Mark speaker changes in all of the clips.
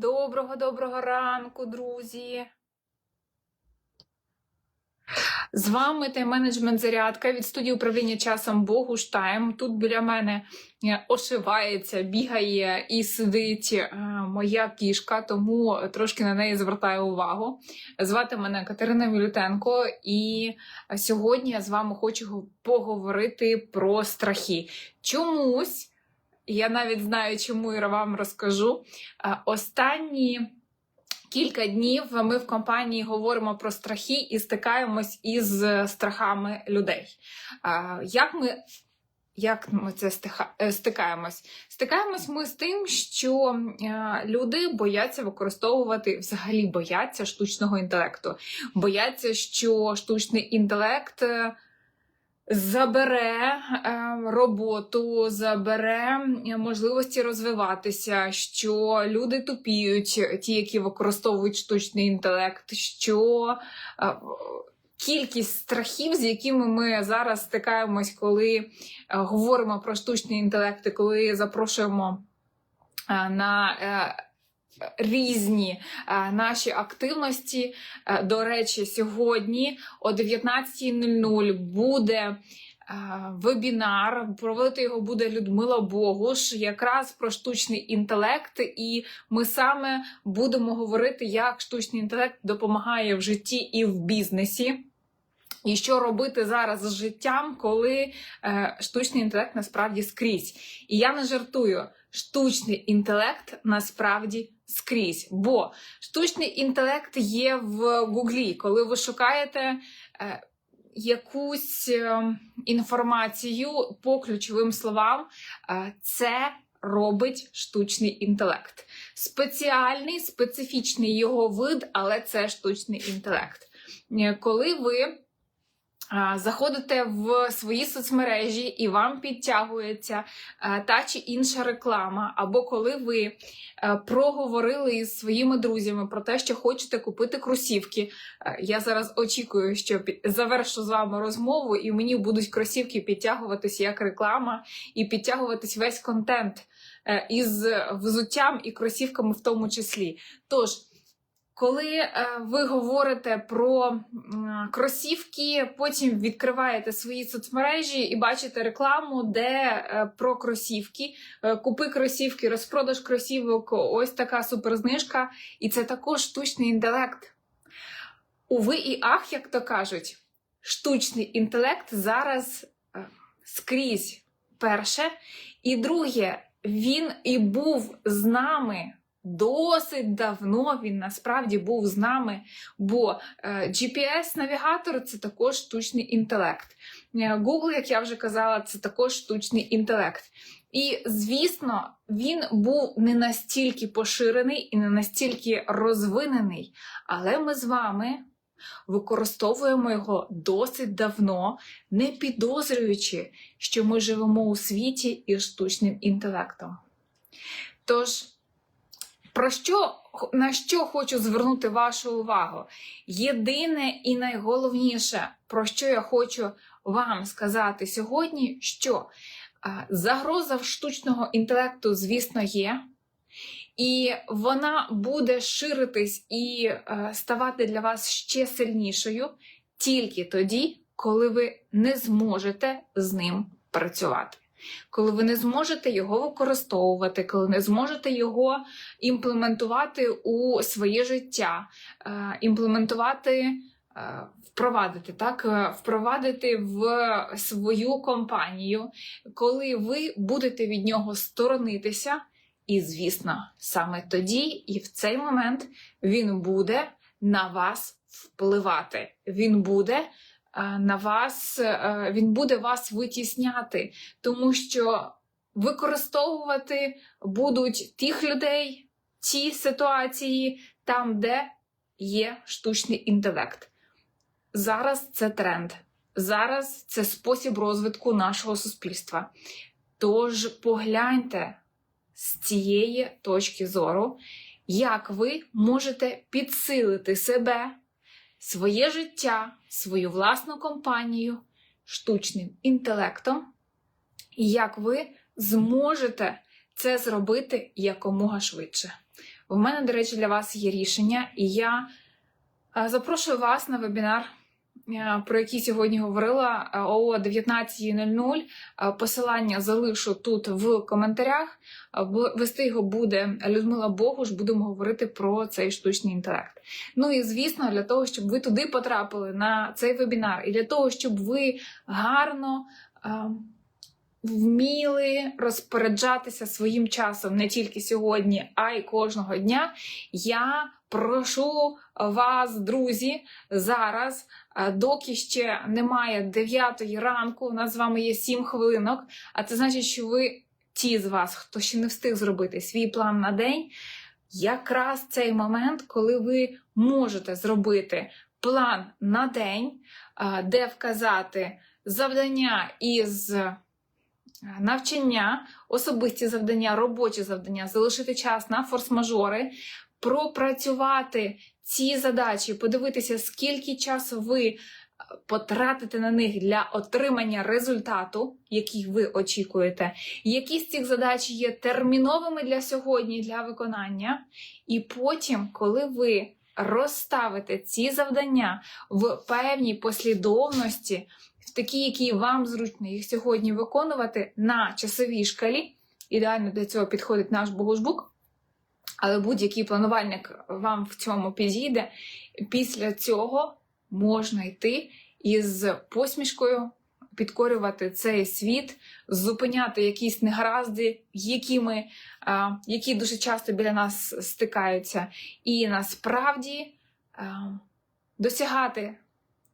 Speaker 1: Доброго доброго ранку, друзі. З вами тайм-менеджмент зарядка від студії управління часом Богуштайм. Тут біля мене е, ошивається, бігає і сидить е, моя кішка, тому трошки на неї звертаю увагу. Звати мене Катерина Мілютенко, і сьогодні я з вами хочу поговорити про страхи. Чомусь, я навіть знаю, чому я вам розкажу. Е, Останні кілька днів ми в компанії говоримо про страхи і стикаємось із страхами людей. Е, Як ми, як ми це е, стикаємось? Стикаємось ми з тим, що люди бояться використовувати, взагалі бояться штучного інтелекту. Бояться, що штучний інтелект. Забере е, роботу, забере е, можливості розвиватися, що люди тупіють, ті, які використовують штучний інтелект, що е, кількість страхів, з якими ми зараз стикаємось, коли говоримо про штучний інтелект, і коли запрошуємо на різні е, наші активності. Е, До речі, сьогодні о 19.00 буде е, вебінар. Проводити його буде Людмила Богуш, якраз про штучний інтелект, і ми саме будемо говорити, як штучний інтелект допомагає в житті і в бізнесі. І що робити зараз з життям, коли е, штучний інтелект насправді скрізь. І я не жартую, штучний інтелект насправді скрізь. Бо штучний інтелект є в Гуглі, коли ви шукаєте е, якусь е, інформацію по ключовим словам, е, це робить штучний інтелект. Спеціальний, специфічний його вид, але це штучний інтелект. Е, Коли ви Заходите в свої соцмережі і вам підтягується е, та чи інша реклама, або коли ви е, проговорили із своїми друзями про те, що хочете купити кросівки. Е, Я зараз очікую, що завершу з вами розмову, і мені будуть кросівки підтягуватись як реклама, і підтягуватись весь контент із взуттям і кросівками в тому числі. Тож. Коли е, ви говорите про кросівки, потім відкриваєте свої соцмережі і бачите рекламу, де е, про кросівки, е, купи кросівки, розпродаж кросівок, ось така суперзнижка, і це також штучний інтелект. Уви і ах, як то кажуть, штучний інтелект зараз скрізь перше. І друге, він і був з нами досить давно. Він насправді був з нами, бо е, GPS-навігатор це також штучний інтелект. Е, Google, як я вже казала, це також штучний інтелект. І, звісно, він був не настільки поширений і не настільки розвинений, але ми з вами використовуємо його досить давно, не підозрюючи, що ми живемо у світі із штучним інтелектом. Тож, про що, на що хочу звернути вашу увагу? Єдине і найголовніше, про що я хочу вам сказати сьогодні, що загроза штучного інтелекту, звісно, є. І вона буде ширитись і е, ставати для вас ще сильнішою тільки тоді, коли ви не зможете з ним працювати. Коли ви не зможете його використовувати, коли не зможете його імплементувати у своє життя, е, імплементувати, е, впровадити, так, е, впровадити в свою компанію, коли ви будете від нього сторонитися. І, звісно, саме тоді і в цей момент він буде на вас впливати. Він буде на вас, е, він буде вас витісняти, тому що використовувати будуть тих людей, ті ситуації, там, де є штучний інтелект. Зараз це тренд. Зараз це спосіб розвитку нашого суспільства. Тож погляньте з цієї точки зору, як ви можете підсилити себе, своє життя, свою власну компанію штучним інтелектом, і як ви зможете це зробити якомога швидше. У мене, до речі, для вас є рішення, і я е, запрошую вас на вебінар, про який сьогодні говорила е, о 19.00. Е, Посилання залишу тут в коментарях. Е, Вести його буде Людмила Богуш. Будемо говорити про цей штучний інтелект. Ну і звісно, для того, щоб ви туди потрапили на цей вебінар, і для того, щоб ви гарно. е, Вміли розпоряджатися своїм часом не тільки сьогодні, а й кожного дня. Я прошу вас, друзі, зараз, е, доки ще немає 9 ранку, у нас з вами є 7 хвилинок, а це значить, що ви ті з вас, хто ще не встиг зробити свій план на день, якраз цей момент, коли ви можете зробити план на день, де вказати завдання із е, навчання, особисті завдання, робочі завдання, залишити час на форс-мажори, пропрацювати ці задачі, подивитися, скільки часу ви е, потратите на них для отримання результату, який ви очікуєте, які з цих задач є терміновими для сьогодні для виконання. І потім, коли ви розставите ці завдання в певній послідовності, в такі, які вам зручно їх сьогодні виконувати на часовій шкалі. Ідеально для цього підходить наш богушбук, але будь-який планувальник вам в цьому підійде. Після цього можна йти із посмішкою, підкорювати цей світ, зупиняти якісь негаразди, які, ми, які дуже часто біля нас стикаються, і насправді досягати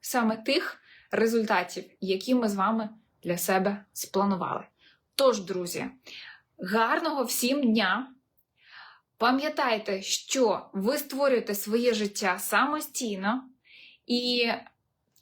Speaker 1: саме тих результатів, які ми з вами для себе спланували. Тож, друзі, гарного всім дня! Пам'ятайте, що ви створюєте своє життя самостійно, і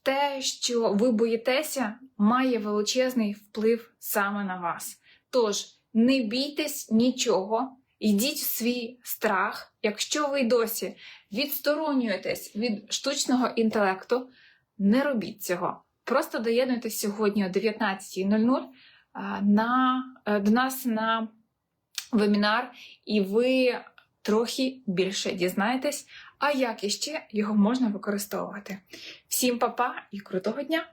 Speaker 1: те, що ви боїтеся, має величезний вплив саме на вас. Тож, не бійтесь нічого, йдіть в свій страх. Якщо ви досі відсторонюєтесь від штучного інтелекту, не робіть цього. Просто доєднуйтесь сьогодні о 19.00 на, е, до нас на вебінар, і ви трохи більше дізнаєтесь, а як іще його можна використовувати. Всім па-па і крутого дня!